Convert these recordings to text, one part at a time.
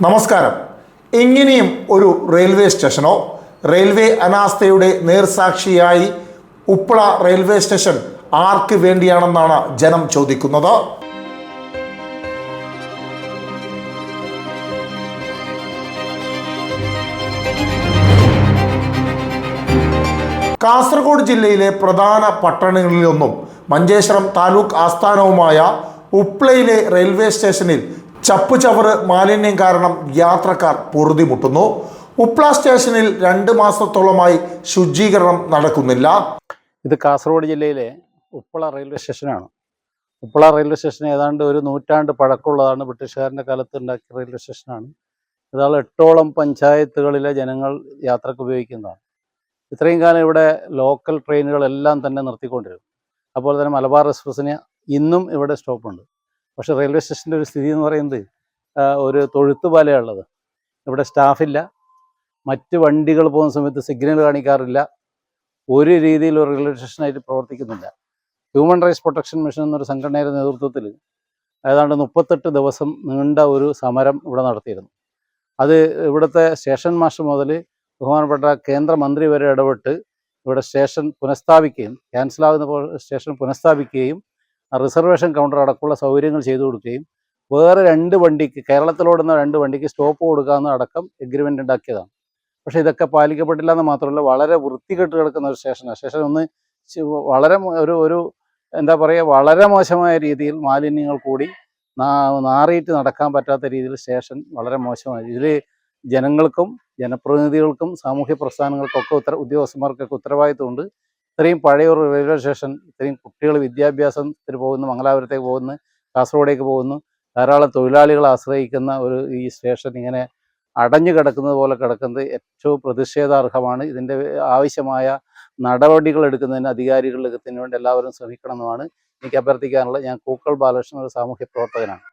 നമസ്കാരം. എങ്ങനെയും ഒരു റെയിൽവേ സ്റ്റേഷനോ റെയിൽവേ അനാസ്ഥയുടെ നേർസാക്ഷിയായി ഉപ്പള റെയിൽവേ സ്റ്റേഷൻ ആർക്ക് വേണ്ടിയാണെന്നാണ് ജനം ചോദിക്കുന്നത്. കാസർഗോഡ് ജില്ലയിലെ പ്രധാന പട്ടണങ്ങളിലൊന്നും മഞ്ചേശ്വരം താലൂക്ക് ആസ്ഥാനവുമായ ഉപ്ലയിലെ റെയിൽവേ സ്റ്റേഷനിൽ ചപ്പുചവറ് മാലിന്യം കാരണം യാത്രക്കാർ പൊറുതിമുട്ടുന്നു. ഉപ്ല സ്റ്റേഷനിൽ രണ്ട് മാസത്തോളമായി ശുചീകരണം നടക്കുന്നില്ല. ഇത് കാസർഗോഡ് ജില്ലയിലെ ഉപ്പള റെയിൽവേ സ്റ്റേഷനാണ്. ഉപ്പള റെയിൽവേ സ്റ്റേഷൻ ഏതാണ്ട് ഒരു നൂറ്റാണ്ട് പഴക്കമുള്ളതാണ് ബ്രിട്ടീഷുകാരന്റെ കാലത്ത് ഉണ്ടാക്കിയ റെയിൽവേ സ്റ്റേഷനാണ്. ഇതാൾ എട്ടോളം പഞ്ചായത്തുകളിലെ ജനങ്ങൾ യാത്രയ്ക്ക് ഉപയോഗിക്കുന്നതാണ്. ഇത്രയും കാലം ഇവിടെ ലോക്കൽ ട്രെയിനുകളെല്ലാം തന്നെ നിർത്തിക്കൊണ്ടിരുന്നു. അതുപോലെ തന്നെ മലബാർ എക്സ്പ്രസ്സിന് ഇന്നും ഇവിടെ സ്റ്റോപ്പുണ്ട്. പക്ഷേ റെയിൽവേ സ്റ്റേഷന്റെ ഒരു സ്ഥിതി എന്ന് പറയുന്നത് ഒരു തൊഴുത്ത് പോലെയുള്ളത് ഇവിടെ സ്റ്റാഫില്ല. മറ്റ് വണ്ടികൾ പോകുന്ന സമയത്ത് സിഗ്നൽ കാണിക്കാറില്ല. ഒരു രീതിയിൽ ഒരു റെയിൽവേ സ്റ്റേഷനായിട്ട് പ്രവർത്തിക്കുന്നില്ല. ഹ്യൂമൻ റൈറ്റ്സ് പ്രൊട്ടക്ഷൻ മിഷൻ എന്നൊരു സംഘടനയുടെ നേതൃത്വത്തിൽ ഏതാണ്ട് മുപ്പത്തെട്ട് ദിവസം നീണ്ട ഒരു സമരം ഇവിടെ നടത്തിയിരുന്നു. അത് ഇവിടുത്തെ സ്റ്റേഷൻ മാസ്റ്റർ മുതൽ ബഹുമാനപ്പെട്ട കേന്ദ്രമന്ത്രി വരെ ഇടപെട്ട് ഇവിടെ സ്റ്റേഷൻ പുനഃസ്ഥാപിക്കുകയും ക്യാൻസലാകുന്ന സ്റ്റേഷൻ പുനഃസ്ഥാപിക്കുകയും റിസർവേഷൻ കൗണ്ടർ അടക്കമുള്ള സൗകര്യങ്ങൾ ചെയ്തു കൊടുക്കുകയും വേറെ രണ്ട് വണ്ടിക്ക് കേരളത്തിലോടുന്ന രണ്ട് വണ്ടിക്ക് സ്റ്റോപ്പ് കൊടുക്കാമെന്ന് അടക്കം എഗ്രിമെന്റ് ഉണ്ടാക്കിയതാണ്. പക്ഷേ ഇതൊക്കെ പാലിക്കപ്പെട്ടില്ല എന്ന് മാത്രമല്ല വളരെ വൃത്തികെട്ട് കിടക്കുന്ന ഒരു സ്റ്റേഷനാണ്. സ്റ്റേഷൻ ഒന്ന് വളരെ ഒരു ഒരു എന്താ പറയുക വളരെ മോശമായ രീതിയിൽ മാലിന്യങ്ങൾ കൂടി നാറിയിട്ട് നടക്കാൻ പറ്റാത്ത രീതിയിൽ സ്റ്റേഷൻ വളരെ മോശമായി ഇതിൽ ജനങ്ങൾക്കും ജനപ്രതിനിധികൾക്കും സാമൂഹ്യ പ്രസ്ഥാനങ്ങൾക്കൊക്കെ ഉത്തര ഉദ്യോഗസ്ഥന്മാർക്കൊക്കെ ഉത്തരവാദിത്തമുണ്ട് ഇത്രയും പഴയ ഒരു റെയിൽവേ സ്റ്റേഷൻ ഇത്രയും കുട്ടികൾ വിദ്യാഭ്യാസത്തിന് പോകുന്നു മംഗലാപുരത്തേക്ക് പോകുന്നു കാസർഗോഡേക്ക് പോകുന്നു ധാരാളം തൊഴിലാളികളെ ആശ്രയിക്കുന്ന ഒരു ഈ സ്റ്റേഷൻ ഇങ്ങനെ അടഞ്ഞു കിടക്കുന്നത് പോലെ കിടക്കുന്നത് ഏറ്റവും പ്രതിഷേധാർഹമാണ്. ഇതിന്റെ ആവശ്യമായ നടപടികൾ എടുക്കുന്നതിന് അധികാരികളെടുക്കുന്നതിന് വേണ്ടി എല്ലാവരും ശ്രമിക്കണമെന്നാണ് എനിക്ക് അഭ്യർത്ഥിക്കാനുള്ളത്. ഞാൻ കൂക്കൾ ബാലകൃഷ്ണൻ ഒരു സാമൂഹ്യ പ്രവർത്തകനാണ്.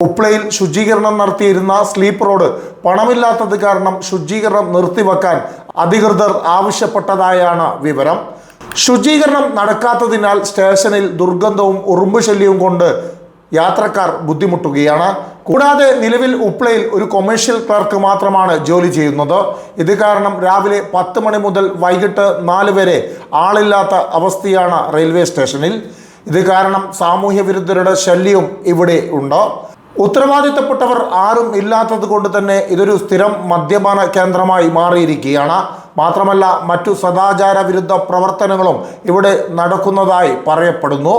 ഉപ്ലയിൽ ശുചീകരണം നടത്തിയിരുന്ന സ്ലീപ്പ് റോഡ് പണമില്ലാത്തത് കാരണം ശുചീകരണം നിർത്തിവെക്കാൻ അധികൃതർ ആവശ്യപ്പെട്ടതായാണ് വിവരം. ശുചീകരണം നടക്കാത്തതിനാൽ സ്റ്റേഷനിൽ ദുർഗന്ധവും ഉറുമ്പ് ശല്യവും കൊണ്ട് യാത്രക്കാർ ബുദ്ധിമുട്ടുകയാണ്. കൂടാതെ നിലവിൽ ഉപ്ലയിൽ ഒരു കൊമേഴ്ഷ്യൽ ക്ലർക്ക് മാത്രമാണ് ജോലി ചെയ്യുന്നത്. ഇത് കാരണം രാവിലെ പത്ത് മണി മുതൽ വൈകിട്ട് നാല് വരെ ആളില്ലാത്ത അവസ്ഥയാണ് റെയിൽവേ സ്റ്റേഷനിൽ. ഇത് കാരണം സാമൂഹ്യ വിരുദ്ധരുടെ ശല്യവും ഇവിടെ ഉണ്ട്. ഉത്തരവാദിത്തപ്പെട്ടവർ ആരും ഇല്ലാത്തത് കൊണ്ട് തന്നെ ഇതൊരു സ്ഥിരം മദ്യപാന കേന്ദ്രമായി മാറിയിരിക്കുകയാണ്. മാത്രമല്ല മറ്റു സദാചാര വിരുദ്ധ പ്രവർത്തനങ്ങളും ഇവിടെ നടക്കുന്നതായി പറയപ്പെടുന്നു.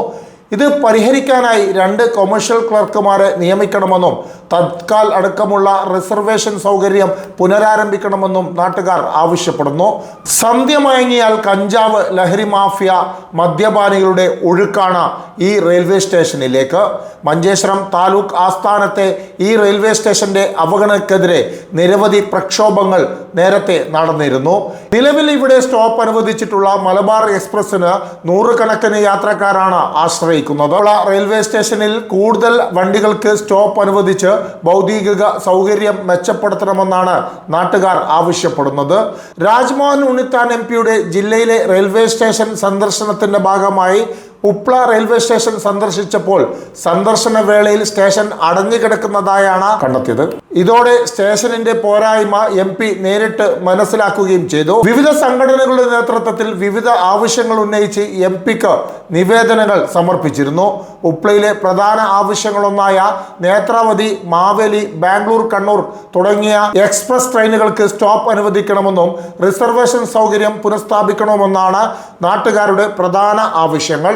ഇത് പരിഹരിക്കാനായി രണ്ട് കൊമേഴ്ഷ്യൽ ക്ലർക്കുമാരെ നിയമിക്കണമെന്നും തത്കാൽ അടക്കമുള്ള റിസർവേഷൻ സൗകര്യം പുനരാരംഭിക്കണമെന്നും നാട്ടുകാർ ആവശ്യപ്പെടുന്നു. സന്ധ്യ മയങ്ങിയാൽ കഞ്ചാവ് ലഹരി മാഫിയ മദ്യപാനികളുടെ ഒഴുക്കാണ് ഈ റെയിൽവേ സ്റ്റേഷനിലേക്ക് മഞ്ചേശ്വരം താലൂക്ക് ആസ്ഥാനത്തെ ഈ റെയിൽവേ സ്റ്റേഷന്റെ അവഗണനക്കെതിരെ നിരവധി പ്രക്ഷോഭങ്ങൾ നേരത്തെ നടന്നിരുന്നു. നിലവിൽ ഇവിടെ സ്റ്റോപ്പ് അനുവദിച്ചിട്ടുള്ള മലബാർ എക്സ്പ്രസിന് നൂറുകണക്കിന് യാത്രക്കാരാണ് ആശ്രയിക്കുന്നത്. ഉള്ള റെയിൽവേ സ്റ്റേഷനിൽ കൂടുതൽ വണ്ടികൾക്ക് സ്റ്റോപ്പ് അനുവദിച്ച് ഭൗതിക സൗകര്യം മെച്ചപ്പെടുത്തണമെന്നാണ് നാട്ടുകാർ ആവശ്യപ്പെടുന്നത്. രാജ്മോഹൻ ഉണ്ണിത്താൻ എം പിയുടെ ജില്ലയിലെ റെയിൽവേ സ്റ്റേഷൻ സന്ദർശനത്തിന്റെ ഭാഗമായി ഉപ്ല റെയിൽവേ സ്റ്റേഷൻ സന്ദർശിച്ചപ്പോൾ സന്ദർശന വേളയിൽ സ്റ്റേഷൻ അടഞ്ഞുകിടക്കുന്നതായാണ് കണ്ടെത്തിയത്. ഇതോടെ സ്റ്റേഷനിന്റെ പോരായ്മ എം പി നേരിട്ട് മനസ്സിലാക്കുകയും ചെയ്തു. വിവിധ സംഘടനകളുടെ നേതൃത്വത്തിൽ വിവിധ ആവശ്യങ്ങൾ ഉന്നയിച്ച് എം പിക്ക് നിവേദനങ്ങൾ സമർപ്പിച്ചിരുന്നു. ഉപ്ലയിലെ പ്രധാന ആവശ്യങ്ങളൊന്നായ നേത്രാവതി മാവേലി ബാംഗ്ലൂർ കണ്ണൂർ തുടങ്ങിയ എക്സ്പ്രസ് ട്രെയിനുകൾക്ക് സ്റ്റോപ്പ് അനുവദിക്കണമെന്നും റിസർവേഷൻ സൗകര്യം പുനഃസ്ഥാപിക്കണമെന്നാണ് നാട്ടുകാരുടെ പ്രധാന ആവശ്യങ്ങൾ.